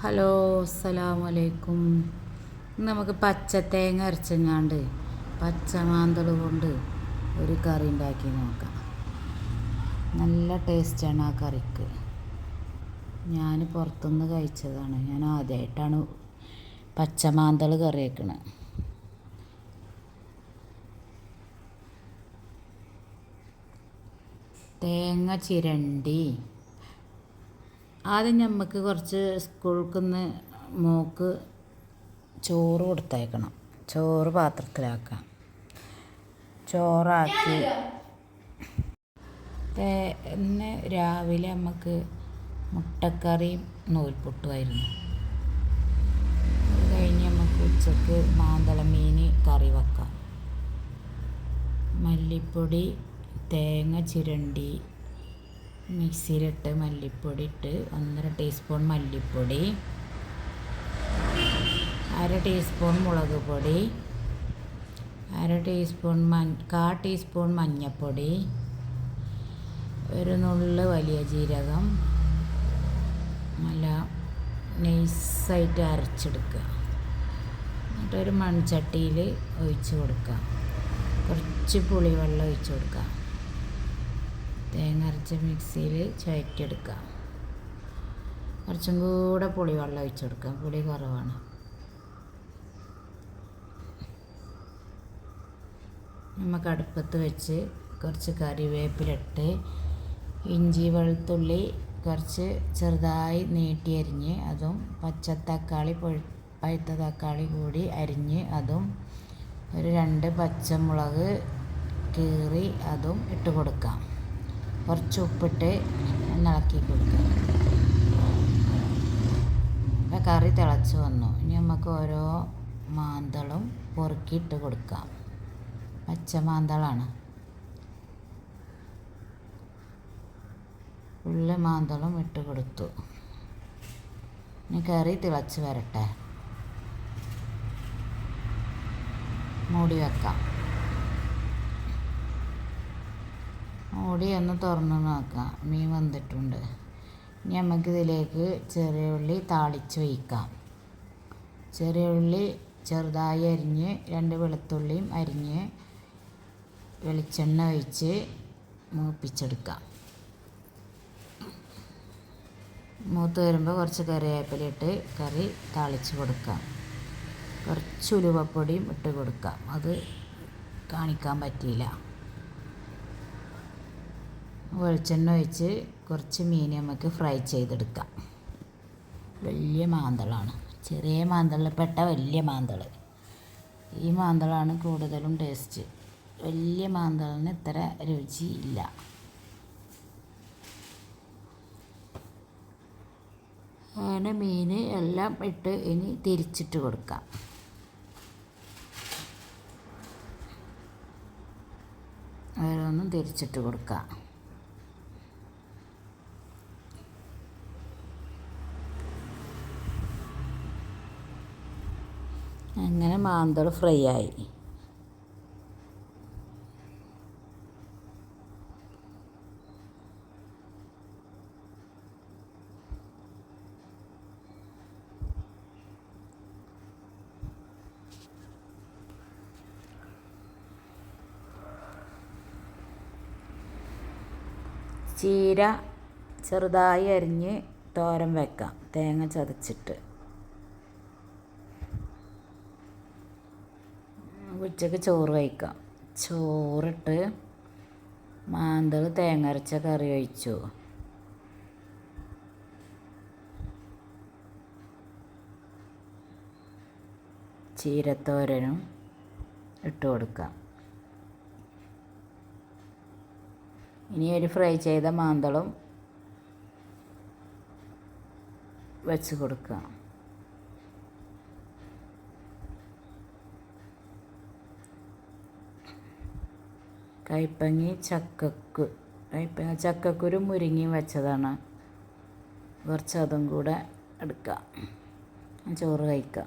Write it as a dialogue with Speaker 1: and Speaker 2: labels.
Speaker 1: Hello അസ്സലാമലൈക്കും. നമുക്ക് പച്ച തേങ്ങ അരച്ചെങ്ങാണ്ട് പച്ച മാന്തൾ കൊണ്ട് ഒരു കറി ഉണ്ടാക്കി നോക്കാം. നല്ല ടേസ്റ്റാണ് ആ കറിക്ക്. ഞാൻ പുറത്തുനിന്ന് കഴിച്ചതാണ്. ഞാൻ ആദ്യമായിട്ടാണ് പച്ച മാന്തൾ കറി വെക്കണത് തേങ്ങ ചിരണ്ടി ആദ്യം നമുക്ക് കുറച്ച് സ്കൂൾക്ക് നിന്ന് മോക്ക് ചോറ് കൊടുത്തയക്കണം. ചോറ് പാത്രത്തിലാക്കാം. ചോറാക്കി. ഇന്ന് രാവിലെ നമുക്ക് മുട്ടക്കറിയും നൂൽപുട്ടുമായിരുന്നു. അത് കഴിഞ്ഞ് നമുക്ക് ഉച്ചയ്ക്ക് മാന്തള മീൻ കറി വെക്കാം. മല്ലിപ്പൊടി തേങ്ങ ചിരണ്ടി മിക്സിയിലിട്ട് മല്ലിപ്പൊടി ഇട്ട് ഒന്നര ടീസ്പൂൺ മല്ലിപ്പൊടി അര ടീസ്പൂൺ മുളക് പൊടി അര ടീസ്പൂൺ മൻ കാ ടീസ്പൂൺ മഞ്ഞൾപ്പൊടി ഒരു നുള്ള് വലിയ ജീരകം നല്ല നൈസായിട്ട് അരച്ചെടുക്കുക. എന്നിട്ടൊരു മൺചട്ടിയിൽ ഒഴിച്ച് കൊടുക്കുക. കുറച്ച് പുളിവെള്ളം ഒഴിച്ച് കൊടുക്കുക. തേങ്ങ അരച്ച മിക്സിയിൽ ചുഴറ്റിയെടുക്കുക കുറച്ചും കൂടെ പുളിവെള്ളം ഒഴിച്ചു കൊടുക്കുക. പുളി കുറവാണ്. നമുക്ക് അടുപ്പത്ത് വെച്ച് കുറച്ച് കറിവേപ്പിലിട്ട് ഇഞ്ചി വെളുത്തുള്ളി കുറച്ച് ചെറുതായി നീട്ടി അരിഞ്ഞ് അതും പച്ച തക്കാളി പഴുത്ത തക്കാളി കൂടി അരിഞ്ഞ് അതും ഒരു രണ്ട് പച്ചമുളക് കീറി അതും ഇട്ട് കൊടുക്കാം. കുറച്ച് ഉപ്പിട്ട് ഇളക്കി കൊടുക്കുക. കറി തിളച്ച് വന്നു. ഇനി നമുക്ക് ഓരോ മാന്തളും പൊറുക്കിയിട്ട് കൊടുക്കാം. പച്ച മാന്തളാണ്. ഉള്ള മാന്തളും ഇട്ട് കൊടുത്തു. ഇനി കറി തിളച്ച് വരട്ടെ. മൂടി വെക്കാം. മൂടി ഒന്ന് തുറന്ന് നോക്കാം. മീൻ വന്നിട്ടുണ്ട്. ഇനി നമുക്കിതിലേക്ക് ചെറിയ ഉള്ളി താളിച്ച് വയ്ക്കാം ചെറിയ ഉള്ളി ചെറുതായി അരിഞ്ഞ് രണ്ട് വെളുത്തുള്ളിയും അരിഞ്ഞ് വെളിച്ചെണ്ണ ഒഴിച്ച് മൂപ്പിച്ചെടുക്കാം. മൂത്ത് വരുമ്പോൾ കുറച്ച് കറിവേപ്പിലിട്ട് കറി താളിച്ച് കൊടുക്കാം. കുറച്ച് ഉലുവപ്പൊടിയും ഇട്ട് കൊടുക്കാം. അത് കാണിക്കാൻ പറ്റിയില്ല. വെളിച്ചെണ്ണ ഒഴിച്ച് കുറച്ച് മീൻ നമുക്ക് ഫ്രൈ ചെയ്തെടുക്കാം. വലിയ മാന്തളാണ്. ചെറിയ മാന്തളിൽപ്പെട്ട വലിയ മാന്തൾ ഈ മാന്തളാണ് കൂടുതലും ടേസ്റ്റ്. വലിയ മാന്തളിന് ഇത്ര രുചി ഇല്ല. അങ്ങനെ മീൻ എല്ലാം ഇട്ട് ഇനി തിരിച്ചിട്ട് കൊടുക്കാം. ഓരോന്നും തിരിച്ചിട്ട് കൊടുക്കാം. അങ്ങനെ മാന്തൾ ഫ്രൈ ആയി. ചീര ചെറുതായി അരിഞ്ഞ് തോരൻ വെക്കാം. തേങ്ങ ചതച്ചിട്ട്. ഉച്ചയ്ക്ക് ചോറ് കഴിക്കാം. ചോറിട്ട് മാന്തൾ തേങ്ങ അരച്ച കറി ഒഴിച്ചു ചീരത്തോരനും ഇട്ട് കൊടുക്കാം. ഇനി ഒരു ഫ്രൈ ചെയ്ത മാന്തളും വെച്ച് കൊടുക്കാം. കൈപ്പങ്ങി ചക്കക്കു. കൈപ്പ ചക്കക്കുരു മുരിങ്ങയും വെച്ചതാണ്. കുറച്ച് അതും കൂടെ എടുക്കാം. ചോറ് കഴിക്കാം.